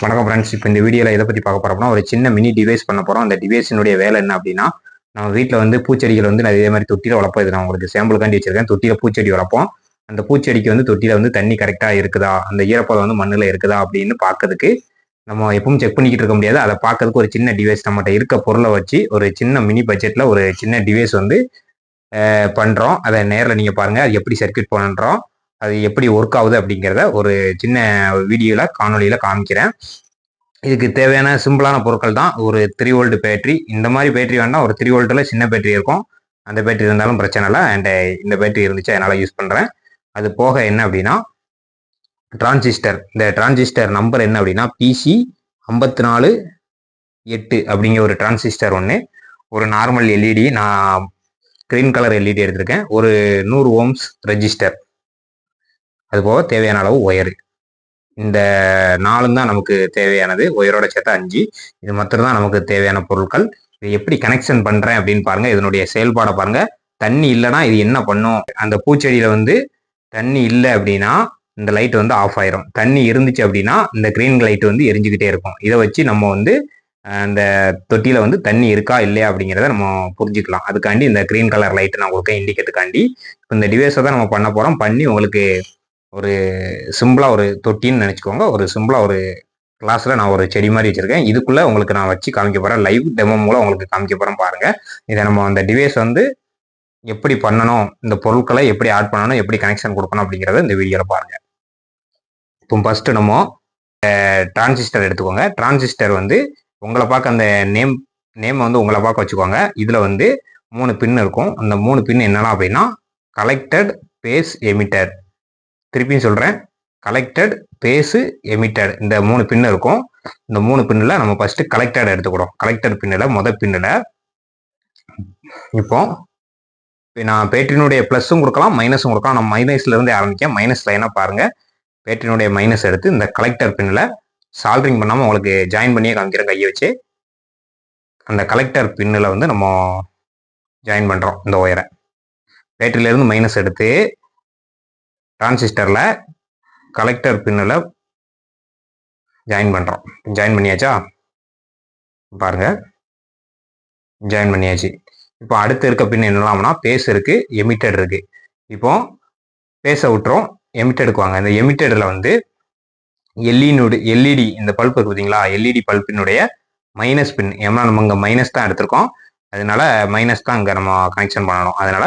வணக்கம் ஃப்ரெண்ட்ஸ் இப்போ இந்த வீடியோவில் எதை பற்றி பார்க்க போகிறோம்னா ஒரு சின்ன மினி டிவைஸ் பண்ண போகிறோம் அந்த டிவைஸினுடைய வேலை என்ன அப்படின்னா நம்ம வீட்டில் வந்து பூச்செடிகள் வந்து நான் இதே மாதிரி தொட்டியில் வளர்ப்போம். இது நான் உங்களுக்கு சாம்பிளுக்காண்டி வச்சிருக்கேன். தொட்டியில் பூச்செடி வளர்ப்போம். அந்த பூச்செடிக்கு வந்து தொட்டியில் வந்து தண்ணி கரெக்டாக இருக்குதா? அந்த ஈரப்பதம் வந்து மண்ணில் இருக்குதா அப்படின்னு பார்க்கறதுக்கு நம்ம எப்பவும் செக் பண்ணிக்கிட்டு இருக்க முடியாது. அதை பார்க்கறதுக்கு ஒரு சின்ன டிவைஸ் நம்மகிட்ட இருக்க பொருளை வச்சு ஒரு சின்ன மினி பட்ஜெட்டில் ஒரு சின்ன டிவைஸ் வந்து பண்ணுறோம் அதை நேரில் நீங்கள் பாருங்கள் அது எப்படி சர்க்கியூட் பண்ணுறோம் அது எப்படி ஒர்க் ஆகுது அப்படிங்கிறத ஒரு சின்ன வீடியோவில் காணொலியில் காமிக்கிறேன். இதுக்கு தேவையான சிம்பிளான பொருட்கள் தான். ஒரு த்ரீ ஓல்டு பேட்டரி இந்த மாதிரி பேட்டரி வேண்டாம் ஒரு த்ரீ வோல்ட்டில் சின்ன பேட்டரி இருக்கும். அந்த பேட்டரி இருந்தாலும் பிரச்சனை இல்லை. அண்ட் இந்த பேட்டரி இருந்துச்சு அதனால் யூஸ் பண்ணுறேன் அது போக என்ன அப்படின்னா டிரான்சிஸ்டர் இந்த டிரான்சிஸ்டர் நம்பர் என்ன அப்படின்னா பிசி ஐம்பத்தி நாலு எட்டு அப்படிங்கிற ஒரு டிரான்சிஸ்டர் ஒன்று ஒரு நார்மல் எல்இடி நான் க்ரீன் கலர் எல்இடி எடுத்திருக்கேன். ஒரு நூறு ஓம்ஸ் ரெஜிஸ்டர். அது போக தேவையான அளவு ஒயரு. இந்த நாலும் தான் நமக்கு தேவையானது. ஒயரோட சேர்த்து அஞ்சு. இது மாத்திரம் தான் நமக்கு தேவையான பொருட்கள். இது எப்படி கனெக்ஷன் பண்ணுறேன் அப்படின்னு பாருங்கள் இதனுடைய செயல்பாடை பாருங்கள் தண்ணி இல்லைன்னா இது என்ன பண்ணும்? அந்த பூச்செடியில் வந்து தண்ணி இல்லை அப்படின்னா இந்த லைட் வந்து ஆஃப் ஆயிரும். தண்ணி இருந்துச்சு அப்படின்னா இந்த க்ரீன் லைட் வந்து எரிஞ்சுக்கிட்டே இருக்கும். இதை வச்சு நம்ம வந்து அந்த தொட்டியில் வந்து தண்ணி இருக்கா இல்லையா அப்படிங்கிறத நம்ம புரிஞ்சுக்கலாம். அதுக்காண்டி இந்த க்ரீன் கலர் லைட் நான் உங்களுக்கு இண்டிகேட்டுக்காண்டி இந்த டிவைஸை தான் நம்ம பண்ண போகிறோம் பண்ணி உங்களுக்கு ஒரு சிம்பிளாக ஒரு தொட்டின்னு நினச்சிக்கோங்க. ஒரு சிம்பிளாக ஒரு கிளாஸில் நான் ஒரு செடி மாதிரி வச்சுருக்கேன். இதுக்குள்ளே உங்களுக்கு நான் வச்சு காமிக்க போகிறேன் லைவ் டெமோ மூலம் உங்களுக்கு காமிக்க போகிறேன் பாருங்கள் இதை நம்ம அந்த டிவைஸ் வந்து எப்படி பண்ணணும் இந்த பொருட்களை எப்படி ஆட் பண்ணணும் எப்படி கனெக்ஷன் கொடுக்கணும் அப்படிங்கிறத இந்த வீடியோவில் பாருங்கள் இப்போ ஃபஸ்ட்டு நம்ம டிரான்சிஸ்டர் எடுத்துக்கோங்க. டிரான்சிஸ்டர் வந்து உங்களை பார்க்க அந்த நேம் நேம் வந்து உங்களை பார்க்க வச்சுக்கோங்க. இதில் வந்து மூணு பின் இருக்கும். அந்த மூணு பின் என்னென்னா அப்படின்னா கலெக்டட் பேஸ் எமிட்டர் திருப்பியும் சொல்கிறேன் கலெக்டட் பேஸு எமிட்டட் இந்த மூணு பின்னு இருக்கும். இந்த மூணு பின்னில் நம்ம ஃபஸ்ட்டு கலெக்டட் எடுத்துக்கிறோம். கலெக்டட் பின்னில் மொதல் பின்னில் இப்போ நான் பேட்டரினுடைய ப்ளஸ்ஸும் கொடுக்கலாம் மைனஸும் கொடுக்கலாம். நம்ம மைனஸ்லேருந்து ஆரம்பிக்கேன் மைனஸ் லைனாக பாருங்கள் பேட்டரினுடைய மைனஸ் எடுத்து இந்த கலெக்டர் பின்னில் சால்ட்ரிங் பண்ணாமல் உங்களுக்கு ஜாயின் பண்ணியே காமிக்கிறேன் கையை வச்சு. அந்த கலெக்டர் பின்னில் வந்து நம்ம ஜாயின் பண்ணுறோம் இந்த ஒயரை பேட்டரியிலேருந்து மைனஸ் எடுத்து டிரான்சிஸ்டரில் கலெக்டர் பின்னில் ஜாயின் பண்ணுறோம் ஜாயின் பண்ணியாச்சா? பாருங்கள் ஜாயின் பண்ணியாச்சு. இப்போ அடுத்து இருக்க பின் என்னலாம்னா பேஸ் இருக்குது எமிட்டட் இருக்குது இப்போ பேஸை விட்டுறோம். எமிட்டடுக்கு வாங்க. இந்த எமிட்டடில் வந்து எல்இனுடைய எல்இடி இந்த பல்ப் இருக்குது பார்த்தீங்களா எல்இடி பல்பினுடைய மைனஸ் பின். ஏன்னா நம்ம இங்கே மைனஸ் தான் எடுத்திருக்கோம். அதனால மைனஸ் தான் இங்கே நம்ம கனெக்ஷன் பண்ணணும். அதனால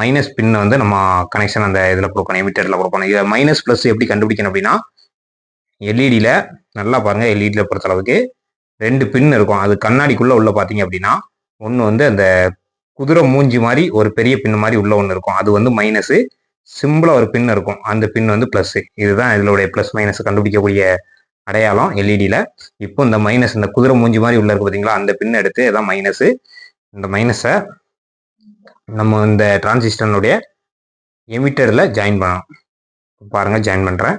மைனஸ் பின் வந்து நம்ம கனெக்ஷன் அந்த இதில் கொடுக்கணும் எமிட்டரில் கொடுக்கணும். இதை மைனஸ் ப்ளஸ் எப்படி கண்டுபிடிக்கணும் அப்படின்னா எல்இடியில் நல்லா பாருங்கள் எல்இடியில் பொறுத்தளவுக்கு ரெண்டு பின் இருக்கும். அது கண்ணாடிக்குள்ளே உள்ள பார்த்தீங்க அப்படின்னா ஒன்று வந்து அந்த குதிரை மூஞ்சி மாதிரி ஒரு பெரிய பின் மாதிரி உள்ள ஒன்று இருக்கும். அது வந்து மைனஸு சிம்பிளாக ஒரு பின் இருக்கும். அந்த பின் வந்து ப்ளஸ்ஸு இதுதான் இதனுடைய ப்ளஸ் மைனஸ் கண்டுபிடிக்கக்கூடிய அடையாளம் எல்இடியில் இப்போ இந்த மைனஸ் இந்த குதிரை மூஞ்சி மாதிரி உள்ள இருக்கு பார்த்தீங்களா அந்த பின் எடுத்து இதான் மைனஸு இந்த மைனஸை நம்ம இந்த டிரான்சிஸ்டனுடைய எமிட்டரில் ஜாயின் பண்ணணும் பாருங்கள் ஜாயின் பண்ணுறேன்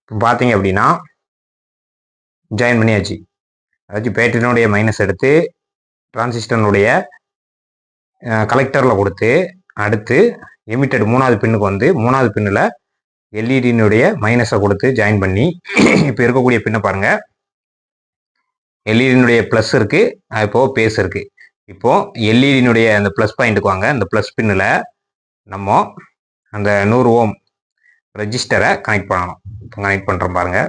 இப்போ பார்த்தீங்க அப்படின்னா ஜாயின் பண்ணியாச்சு. அதாச்சும் பேட்டரினுடைய மைனஸ் எடுத்து டிரான்சிஸ்டனுடைய கலெக்டரில் கொடுத்து அடுத்து எமிட்டட் மூணாவது பின்னுக்கு வந்து மூணாவது பின்னில் எல்இடியினுடைய மைனஸை கொடுத்து ஜாயின் பண்ணி இப்போ இருக்கக்கூடிய பின்னை பாருங்கள் எல்இடினுடைய ப்ளஸ் இருக்குது இப்போது பேஸ் இருக்குது இப்போது எல்இடியினுடைய அந்த ப்ளஸ் பாயிண்ட்டுக்கு வாங்க. அந்த ப்ளஸ் பின்னில் நம்ம அந்த நூறு ஓம் ரெஜிஸ்டரை கனெக்ட் பண்ணணும். கனெக்ட் பண்ணுறோம் பாருங்கள்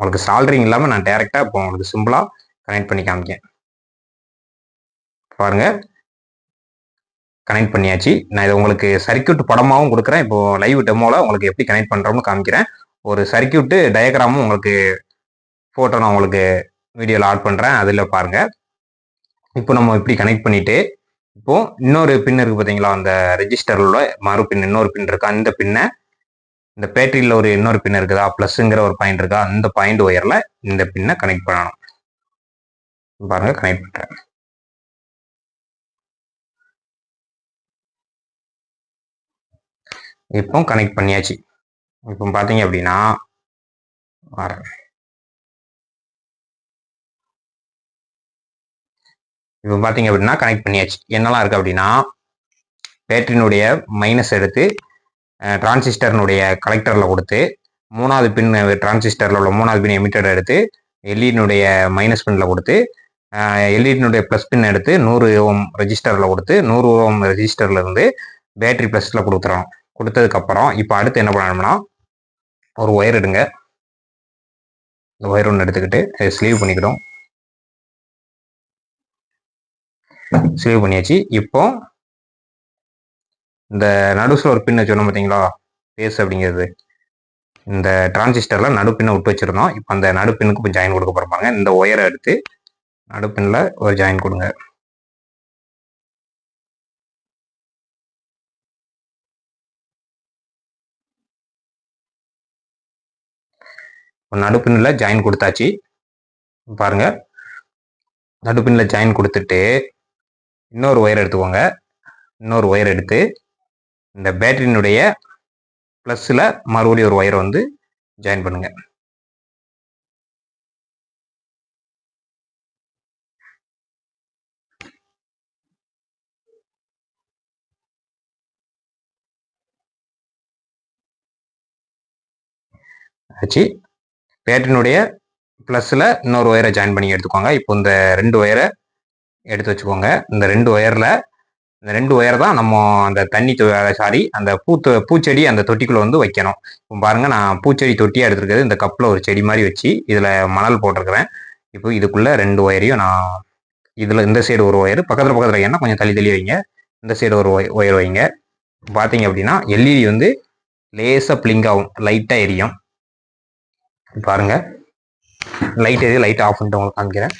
உங்களுக்கு சால்ரிங் இல்லாமல் நான் டேரெக்டாக இப்போ உங்களுக்கு சிம்பிளாக கனெக்ட் பண்ணி காமிக்கேன். பாருங்க. கனெக்ட் பண்ணியாச்சு. நான் இதை உங்களுக்கு சர்க்கியூட் படமாகவும் கொடுக்குறேன். இப்போ லைவ் டெமோவில் உங்களுக்கு எப்படி கனெக்ட் பண்ணுறோம்னு காமிக்கிறேன். ஒரு சர்க்கியூட்டு டயக்ராமும் உங்களுக்கு ஃபோட்டோ நான் உங்களுக்கு வீடியோவில் ஆட் பண்ணுறேன் அதில் பாருங்கள் இப்போ நம்ம இப்படி கனெக்ட் பண்ணிவிட்டு இப்போது இன்னொரு பின் இருக்குது பார்த்தீங்களா அந்த ரெஜிஸ்டரில் மறு பின் இன்னொரு பின் இருக்கா? அந்த பின்னை இந்த பேட்டரியில் ஒரு இன்னொரு பின் இருக்குதா? ப்ளஸ்ஸுங்கிற ஒரு பாயிண்ட் இருக்கா? அந்த பாயிண்ட் ஒயரில் இந்த பின்னை கனெக்ட் பண்ணணும். பாருங்கள் கனெக்ட் பண்ணுறேன் இப்போ கனெக்ட் பண்ணியாச்சு. இப்போ பார்த்தீங்க அப்படின்னா வரேன். இப்போ பார்த்தீங்க அப்படின்னா கனெக்ட் பண்ணியாச்சு. என்னெல்லாம் இருக்குது அப்படின்னா பேட்டரியினுடைய மைனஸ் எடுத்து டிரான்சிஸ்டர்னுடைய கலெக்டரில் கொடுத்து மூணாவது பின் டிரான்சிஸ்டரில் உள்ள மூணாவது பின் எமிட்டர் எடுத்து எல்இடினுடைய மைனஸ் பின்னில் கொடுத்து எல்இடினுடைய ப்ளஸ் பின் எடுத்து நூறு ஓம் ரெஜிஸ்டரில் கொடுத்து நூறு ஓம் ரெஜிஸ்டர்லேருந்து பேட்டரி ப்ளஸில் கொடுத்துறோம். கொடுத்ததுக்கப்புறம் இப்போ அடுத்து என்ன பண்ணணும்னா ஒரு ஒயர் எடுங்க. இந்த ஒயர் ஒன்று எடுத்துக்கிட்டு ஸ்லீவ் பண்ணிக்கிறோம். ஸ்லீவ் பண்ணியாச்சு. இப்போ இந்த நடுசில் ஒரு பின்னை வச்சோம் பார்த்தீங்களா பேஸ் அப்படிங்கிறது. இந்த டிரான்சிஸ்டர்ல நடுப்பின்னை விட்டு வச்சிருந்தோம். இப்போ அந்த நடுப்பின்னுக்கு இப்போ ஜாயின் கொடுக்க போறாங்க இந்த ஒயரை எடுத்து நடுப்பின்ல ஒரு ஜாயின் கொடுங்க. நடுப்பின்னில் ஜாயின் கொடுத்தாச்சு. பாருங்க. நடுப்பின்னில் ஜாயின் கொடுத்துட்டு இன்னொரு ஒயர் எடுத்துக்கோங்க. இன்னொரு ஒயர் எடுத்து இந்த பேட்டரியினுடைய ப்ளஸ்ஸில் மறுபடியும் ஒரு ஒயரை வந்து ஜாயின் பண்ணுங்க. ஆச்சு. பேட்டனுடைய ப்ளஸில் இன்னொரு ஒயரை ஜாயின் பண்ணி எடுத்துக்கோங்க. இப்போ இந்த ரெண்டு ஒயரை எடுத்து வச்சுக்கோங்க. இந்த ரெண்டு ஒயரில் இந்த ரெண்டு ஒயர் தான் நம்ம அந்த தண்ணி சாரி அந்த பூத்து பூச்செடி அந்த தொட்டிக்குள்ளே வந்து வைக்கணும். இப்போ பாருங்கள் நான் பூச்செடி தொட்டியாக எடுத்துருக்கிறது இந்த கப்பில் ஒரு செடி மாதிரி வச்சு இதில் மணல் போட்டிருக்கிறேன். இப்போ இதுக்குள்ளே ரெண்டு ஒயரையும் நான் இதில் இந்த சைடு ஒரு ஒயர் பக்கத்தில் பக்கத்தில் என்ன கொஞ்சம் தள்ளி தள்ளி வைங்க. இந்த சைடு ஒரு ஒயர் வைங்க. பார்த்தீங்க அப்படின்னா எல்இடி வந்து லேசாக பிளிங்காகும் லைட்டாக எரியும். பாருங்க. லைட் எது? லைட் ஆஃப் பண்ணிட்டு உங்களுக்கு காமிக்கிறேன்.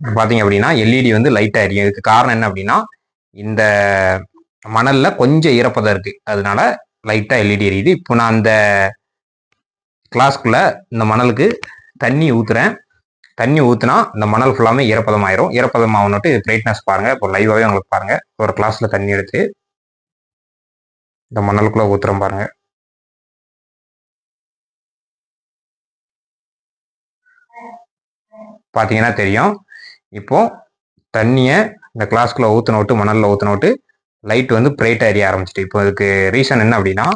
பார்த்தீங்க அப்படின்னா எல்இடி வந்து லைட்டாக எரியும் இதுக்கு காரணம் என்ன அப்படின்னா இந்த மணலில் கொஞ்சம் ஈரப்பதம் இருக்குது அதனால லைட்டாக எல்இடி எரியுது. இப்போ நான் அந்த கிளாஸ்க்குள்ளே இந்த மணலுக்கு தண்ணி ஊற்றுறேன் தண்ணி ஊற்றுனா இந்த மணல் ஃபுல்லாமே ஈரப்பதம் ஆயிரும். ஈரப்பதம் ஆகணுட்டு பிரைட்னஸ் பாருங்கள் இப்போ லைவாகவே உங்களுக்கு பாருங்கள் ஒரு கிளாஸில் தண்ணி எடுத்து இந்த மணலுக்குள்ளே ஊற்றுறோம் பாருங்கள் பார்த்தீங்கன்னா தெரியும். இப்போது தண்ணியை இந்த கிளாஸ்க்குள்ளே ஊற்றின விட்டு மணலில் ஊற்றின விட்டு லைட் வந்து பிரைட்டாக எரிய ஆரம்பிச்சிட்டு இப்போ அதுக்கு ரீசன் என்ன அப்படின்னா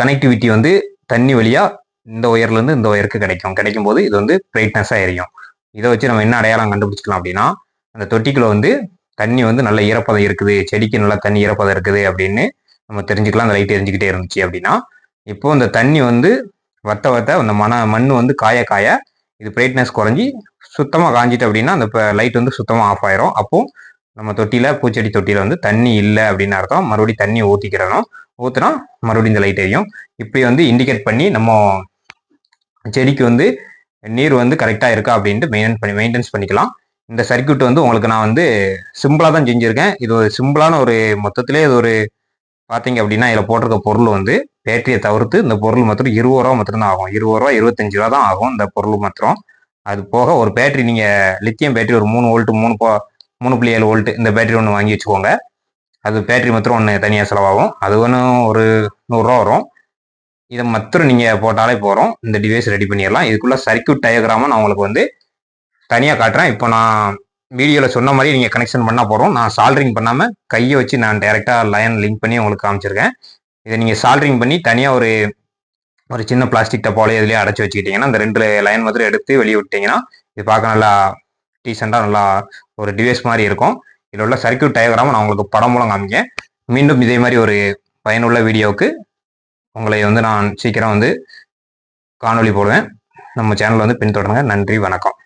கனெக்டிவிட்டி வந்து தண்ணி வழியாக இந்த ஒயர்லேருந்து இந்த ஒயருக்கு கிடைக்கும். கிடைக்கும் போது இது வந்து பிரைட்னஸாக எரியும். இதை வச்சு நம்ம என்ன அடையாளம் கண்டுபிடிச்சிக்கலாம் அப்படின்னா அந்த தொட்டிக்குள்ள வந்து தண்ணி வந்து நல்ல ஈரப்பதம் இருக்குது செடிக்கு நல்லா தண்ணி ஈரப்பதம் இருக்குது அப்படின்னு நம்ம தெரிஞ்சுக்கலாம் அந்த லைட் எரிஞ்சுக்கிட்டே இருந்துச்சு அப்படின்னா. இப்போ இந்த தண்ணி வந்து வத்த வத்த அந்த மன மண் வந்து காய காய இது பிரைட்னஸ் குறைஞ்சி சுத்தமாக காஞ்சிட்டு அப்படின்னா அந்த லைட் வந்து சுத்தமாக ஆஃப் ஆயிரும். அப்போ நம்ம தொட்டியில் பூச்செடி தொட்டியில் வந்து தண்ணி இல்லை அப்படின்னு அர்த்தம். மறுபடியும் தண்ணி ஊற்றிக்கிறணும் ஊற்றுனா மறுபடியும் இந்த லைட் எரியும். இப்படி வந்து இண்டிகேட் பண்ணி நம்ம செடிக்கு வந்து நீர் வந்து கரெக்டாக இருக்கா அப்படின்ட்டு மெயின்டைன் பண்ணி மெயின்டைன்ஸ் பண்ணிக்கலாம். இந்த சர்க்கியூட் வந்து உங்களுக்கு நான் வந்து சிம்பிளாக தான் செஞ்சுருக்கேன். இது ஒரு சிம்பிளான ஒரு மொத்தத்திலே இது ஒரு பார்த்தீங்க அப்படின்னா இதில் போட்டிருக்க பொருள் வந்து பேட்டரியை தவிர்த்து இந்த பொருள் மாத்திரம் இருபது ரூபா மாத்திரம் தான் ஆகும். இருபது ரூபா இருபத்தஞ்சு ரூபா தான் ஆகும் இந்த பொருள் மாத்திரம். அது போக ஒரு பேட்டரி நீங்கள் லித்தியம் பேட்டரி ஒரு மூணு வோல்ட்டு மூணு போ மூணு புள்ளி ஏழு வோல்ட்டு இந்த பேட்டரி ஒன்று வாங்கி வச்சுக்கோங்க. அது பேட்டரி மாத்திரம் ஒன்று தனியாக செலவாகும். அது ஒன்றும் ஒரு நூறுரூவா வரும். இதை மாத்திரம் நீங்கள் போட்டாலே போகிறோம் இந்த டிவைஸ் ரெடி பண்ணிடலாம். இதுக்குள்ளே சர்க்கியூட் டயக்ராமும் நான் உங்களுக்கு வந்து தனியாக காட்டுறேன். இப்போ நான் வீடியோவில் சொன்ன மாதிரி நீங்கள் கனெக்ஷன் பண்ணால் போகிறோம் நான் சால்ட்ரிங் பண்ணாமல் கையை வச்சு நான் டைரெக்டாக லைன் லிங்க் பண்ணி உங்களுக்கு காமிச்சிருக்கேன். இதை நீங்கள் சால்ட்ரிங் பண்ணி தனியாக ஒரு ஒரு சின்ன பிளாஸ்டிக் டப்பாலே இதுலேயே அடைச்சி வச்சுக்கிட்டிங்கன்னா அந்த ரெண்டு லைன் மாதிரி எடுத்து வெளியே விட்டிங்கன்னா இது பார்க்க நல்லா டீசெண்டாக நல்லா ஒரு டிவைஸ் மாதிரி இருக்கும். இதில் உள்ள சர்க்கியூட் டயக்ராம் நான் உங்களுக்கு படம் மூலம் காமிக்கேன் மீண்டும் இதே மாதிரி ஒரு பயனுள்ள வீடியோவுக்கு உங்களை வந்து நான் சீக்கிரம் வந்து காணொலி போடுவேன். நம்ம சேனல் வந்து பின்தொடருங்க. நன்றி வணக்கம்.